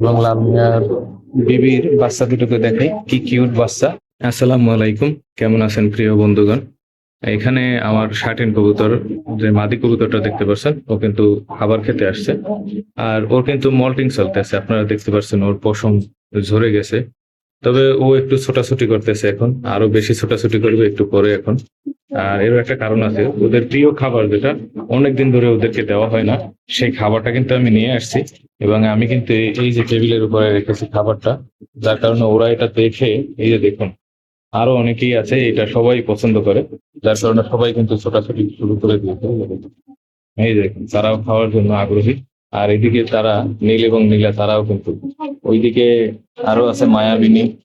এবং বিবির বাচ্চা দুটোকে দেখাই। কি কিউট বাচ্চা। আসসালামু আলাইকুম। কেমন আছেন প্রিয় বন্ধুগণ? এখানে আমার শার্টিন কবুতর, যে মাদি কবুতরটা দেখতে পাচ্ছেন, ও কিন্তু খাবার খেতে আসছে। আর ওর কিন্তু মল্টিং চলতেছে, আপনারা দেখতে পাচ্ছেন, ওর পশম ঝরে গেছে। তবে ও একটু ছোটাছুটি করতেছে এখন, আরও বেশি ছোটাছুটি করবে একটু পরে এখন। আর এর একটা কারণ আছে, ওদের প্রিয় খাবার যেটা, অনেকদিন ধরে ওদেরকে দেওয়া হয় না, সেই খাবারটা কিন্তু আমি নিয়ে আসছি এবং আমি কিন্তু এই- যে টেবিলের উপরে রেখেছি খাবারটা, যার কারণে ওরা এটা দেখে, এই যে দেখুন, আরও অনেকেই আছে, এটা সবাই পছন্দ করে, যার কারণে সবাই কিন্তু ছোটাছুটি শুরু করে দিয়েছে এই দেখুন। তারাও খাওয়ার জন্য আগ্রহী, আর এদিকে তারা নীল এবং নীলা, তারাও কিন্তু ওইদিকে আরও আছে মায়াবিনী,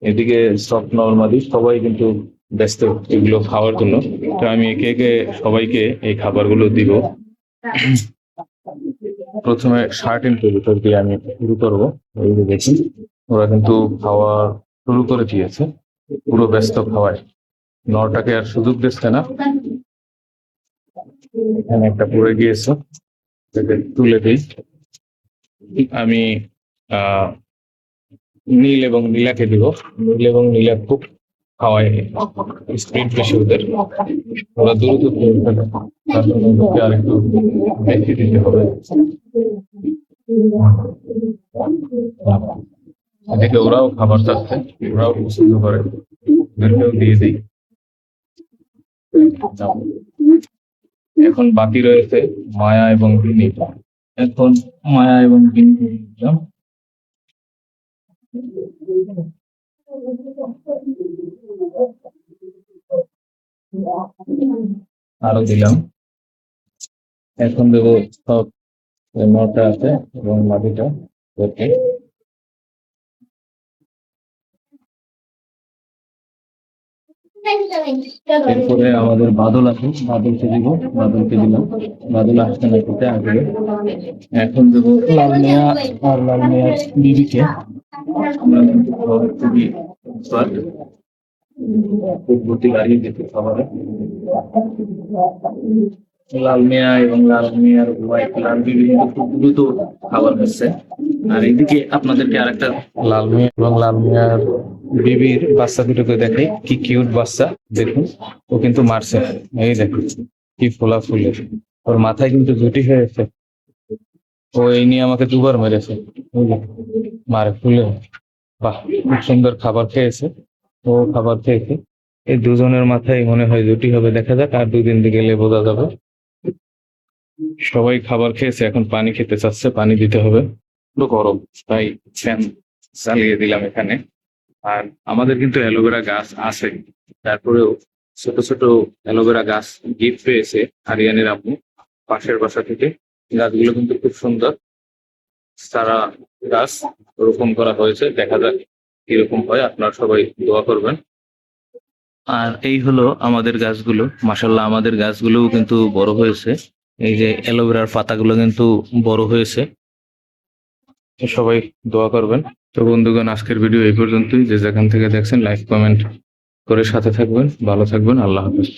এদিকে নর্মালি সবাই কিন্তু ব্যস্ত এগুলো খাওয়ার জন্য। তো আমি একে একে সবাইকে এই খাবারগুলো দিব। প্রথমে শার্টিন কবুতর দিয়ে আমি শুরু করব। এই যে দেখুন, ওরা কিন্তু খাওয়া শুরু করে দিয়েছে। পুরো ব্যস্ত খাওয়ায়। নটাকে আর সুযোগ দিচ্ছে না। এখানে একটা পড়ে গিয়েছে। তুলে দিই। আমি, আহ, নীল এবং নীলাকে দিব। নীল এবং নীলা খুব খাওয়ায় স্পিড বেশি ওদের ওরা দ্রুত খেয়ে ফেলে তার জন্য ওদেরকে আর একটু বেশি দিতে হবে। এদিকে ওরাও খাবার চাচ্ছে ওরাও পছন্দ করে। ওদেরকেও দিয়ে দিই। এখন বাকি রয়েছে মায়া এবং বিনি। এখন মায়া এবং বিনি। দিলাম আরও দিলাম। এখন দেবো সব নটা আছে এবং মাটিটা। ওকে। এরপরে আমাদের বাদল আছে। বাদলকে দিব, বাদলকে দিলাম। বাদল আসতে না খেতে আগে এখন দেবো লাল মিয়া আর লাল মিয়ার বিবিকে আমরা খুবই লাল মিয়া এবং লাল মিয়ার লাল কিন্তু খুব দ্রুত খাবার খাচ্ছে। আর এদিকে আপনাদেরকে লাল মিয়া এবং লাল মিয়ার বাচ্চা দুটোকে দেখাই। কি কিউট বাচ্চা, দেখুন। ও কিন্তু মারছে। এই দেখুন, কি ফোলা ফুলে। ওর মাথায় কিন্তু জুটি হয়েছে। ও এই নিয়ে আমাকে দুবার মেরেছে। মারে ফুলে। বাহ, খুব সুন্দর খাবার খেয়েছে। ও খাবার খেয়েছে। এই দুজনের মাথায় মনে হয় জুটি হবে, দেখা যাক আর দুদিন গেলে বোঝা যাবে। সবাই খাবার খেয়েছে, এখন পানি খেতে চাচ্ছে, পানি দিতে হবে। পুরো গরম, তাই ফ্যান চালিয়ে দিলাম এখানে। আর আমাদের কিন্তু অ্যালোভেরা গাছ আছে। তারপরেও ছোট ছোট অ্যালোভেরা গাছ গিফট পেয়েছে আরিয়ানের আম্মু পাশের বাসা থেকে। গাছগুলো কিন্তু খুব সুন্দর। সারা গাছ রোপণ করা হয়েছে, দেখা যাক কীরকম হয়, আপনারা সবাই দোয়া করবেন। আর এই হলো আমাদের গাছগুলো। মাসাল্লাহ আমাদের গাছগুলোও কিন্তু বড় হয়েছে। এই যে অ্যালোভেরার পাতাগুলো কিন্তু বড় হয়েছে। সবাই দোয়া করবেন। তো বন্ধুগণ, আজকের ভিডিও এই পর্যন্তই। যে যেখান থেকে দেখছেন, লাইক, কমেন্ট করে সাথে থাকবেন, ভালো থাকবেন। আল্লাহ হাফেজ।